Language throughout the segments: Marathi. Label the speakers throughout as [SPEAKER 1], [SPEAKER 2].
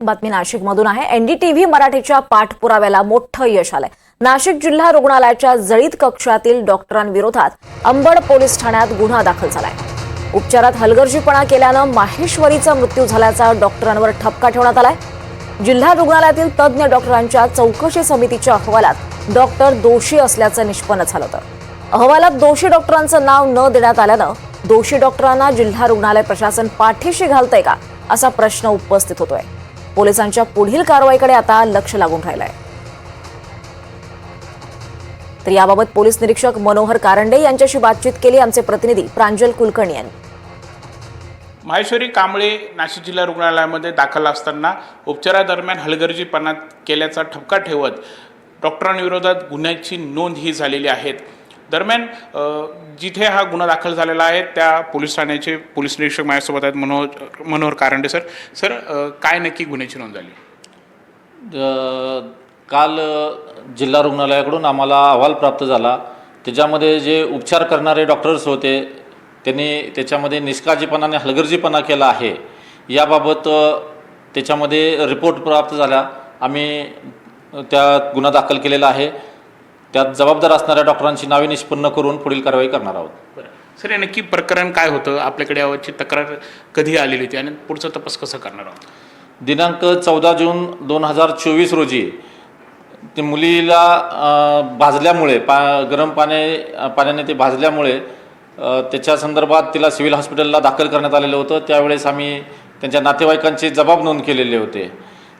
[SPEAKER 1] बातमी नाशिकमधून आहे. एनडीटीव्ही मराठीच्या पाठपुराव्याला मोठं यश आलंय. नाशिक जिल्हा रुग्णालयाच्या जळीत कक्षातील डॉक्टरांविरोधात अंबड पोलीस ठाण्यात गुन्हा दाखल झालाय. उपचारात हलगर्जीपणा केल्यानं माहेश्वरीचा मृत्यू झाल्याचा डॉक्टरांवर ठपका ठेवण्यात आलाय. जिल्हा रुग्णालयातील तज्ज्ञ डॉक्टरांच्या चौकशी समितीच्या अहवालात डॉक्टर दोषी असल्याचं निष्पन्न झालं होतं. अहवालात दोषी डॉक्टरांचं नाव न देण्यात आल्यानं दोषी डॉक्टरांना जिल्हा रुग्णालय प्रशासन पाठीशी घालतंय का असा प्रश्न उपस्थित होतोय. पोलिसांच्या पुढील कारवाईकडे आता लक्ष लागून राहिलंय. तर याबाबत पोलीस निरीक्षक मनोहर कारंडे यांच्याशी बातचीत केली आमचे प्रतिनिधी प्रांजल कुलकर्णी यांनी.
[SPEAKER 2] माहेश्वरी कांबळे नाशिक जिल्हा रुग्णालयामध्ये दाखल असताना उपचारादरम्यान हलगर्जीपणा केल्याचा ठपका ठेवत डॉक्टरांविरोधात गुन्ह्याची नोंद ही झालेली आहे. दरम्यान जिथे हा गुन्हा दाखल झालेला आहे त्या पोलीस ठाण्याचे पोलीस निरीक्षक माझ्यासोबत आहेत मनोहर मनोहर कारंडे सर. सर काय नक्की गुन्ह्याची नोंद झाली?
[SPEAKER 3] काल जिल्हा रुग्णालयाकडून आम्हाला अहवाल प्राप्त झाला. त्याच्यामध्ये जे उपचार करणारे डॉक्टर्स होते त्यांनी त्याच्यामध्ये निष्काळजीपणाने हलगर्जीपणा केला आहे. याबाबत त्याच्यामध्ये रिपोर्ट प्राप्त झाला आम्ही त्या गुन्हा दाखल केलेला आहे. त्यात जबाबदार असणाऱ्या डॉक्टरांची नावे निष्पन्न करून पुढील कारवाई करणार आहोत.
[SPEAKER 2] सर हे नक्की प्रकरण काय होतं? आपल्याकडे यावरची तक्रार कधी आलेली होती? आणि पुढचा तपास कसा करणार आहोत?
[SPEAKER 3] दिनांक चौदा जून दोन हजार चोवीस रोजी ते मुलीला भाजल्यामुळे पा गरम पाने अ, पाण्याने ते भाजल्यामुळे त्याच्या संदर्भात तिला सिव्हिल हॉस्पिटलला दाखल करण्यात आलेलं होतं. त्यावेळेस आम्ही त्यांच्या नातेवाईकांचे जबाब नोंद केलेले होते.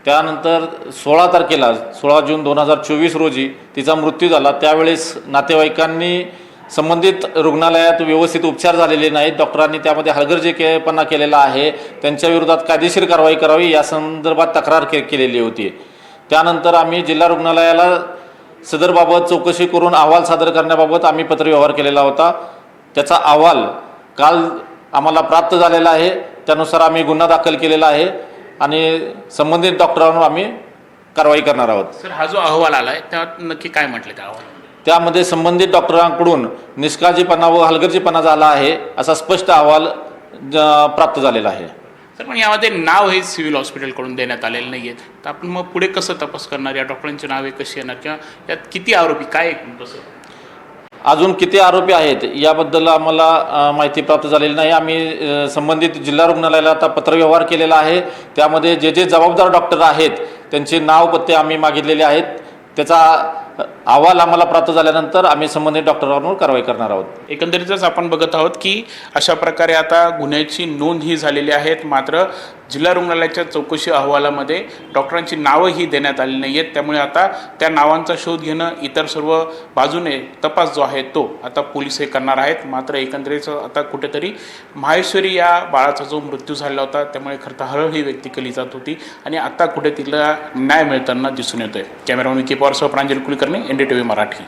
[SPEAKER 3] त्यानंतर सोळा तारखेला सोळा जून दोन हजार चोवीस रोजी तिचा मृत्यू झाला. त्यावेळेस नातेवाईकांनी संबंधित रुग्णालयात व्यवस्थित उपचार झालेले नाहीत. डॉक्टरांनी त्यामध्ये हलगर्जीपणा केलेला आहे. त्यांच्या विरोधात कायदेशीर कारवाई करावी या संदर्भात तक्रार के केलेली होती. त्यानंतर आम्ही जिल्हा रुग्णालयाला सदरबाबत चौकशी करून अहवाल सादर करण्याबाबत आम्ही पत्रव्यवहार केलेला होता. त्याचा अहवाल काल आम्हाला प्राप्त झालेला आहे. त्यानुसार आम्ही गुन्हा दाखल केलेला आहे. आणि संबंधित डॉक्टरांवर आम्ही कारवाई करणार आहोत.
[SPEAKER 2] सर हा जो अहवाल आला आहे त्यात नक्की काय म्हटलं त्या अहवालामध्ये?
[SPEAKER 3] त्यामध्ये संबंधित डॉक्टरांकडून निष्काळजीपणा व हलगर्जीपणा झाला आहे असा स्पष्ट अहवाल ज- प्राप्त झालेला आहे.
[SPEAKER 2] सर पण यामध्ये नाव हे सिव्हिल हॉस्पिटलकडून देण्यात आलेलं नाही आहे तर आपण मग पुढे कसं तपास करणार? या डॉक्टरांची नावे कशी येणार? किंवा यात किती आरोपी? काय कसं
[SPEAKER 3] अजून किती आरोपी आहेत याबद्दल आम्हाला माहिती प्राप्त झालेली नाही. आम्ही संबंधित जिल्हा रुग्णालयाला आता पत्रव्यवहार केलेला आहे. त्यामध्ये जे जे जबाबदार डॉक्टर आहेत त्यांचे नाव पत्ते आम्ही मागितलेले आहेत. त्याचा अहवाल आम्हाला प्राप्त झाल्यानंतर आम्ही संबंधित डॉक्टरांवर कारवाई करणार आहोत.
[SPEAKER 2] एकंदरीतच आपण बघत आहोत की अशा प्रकारे आता गुन्ह्याची नोंद ही झालेली आहेत. मात्र जिल्हा रुग्णालयाच्या चौकशी अहवालामध्ये डॉक्टरांची नावं ही देण्यात आली नाही आहेत त्यामुळे आता त्या नावांचा शोध घेणं इतर सर्व बाजूने तपास जो आहे तो आता पोलीस हे करणार आहेत. मात्र एकंदरीत आता कुठेतरी माहेश्वरी या बाळाचा जो मृत्यू झाला होता त्यामुळे खरं तर हळहळ ही व्यक्ती केली जात होती आणि आता कुठे तिला न्याय मिळताना दिसून येतोय. Cameraman Vicky पवारसह Pranjal Kulkarni N D T V Marathi.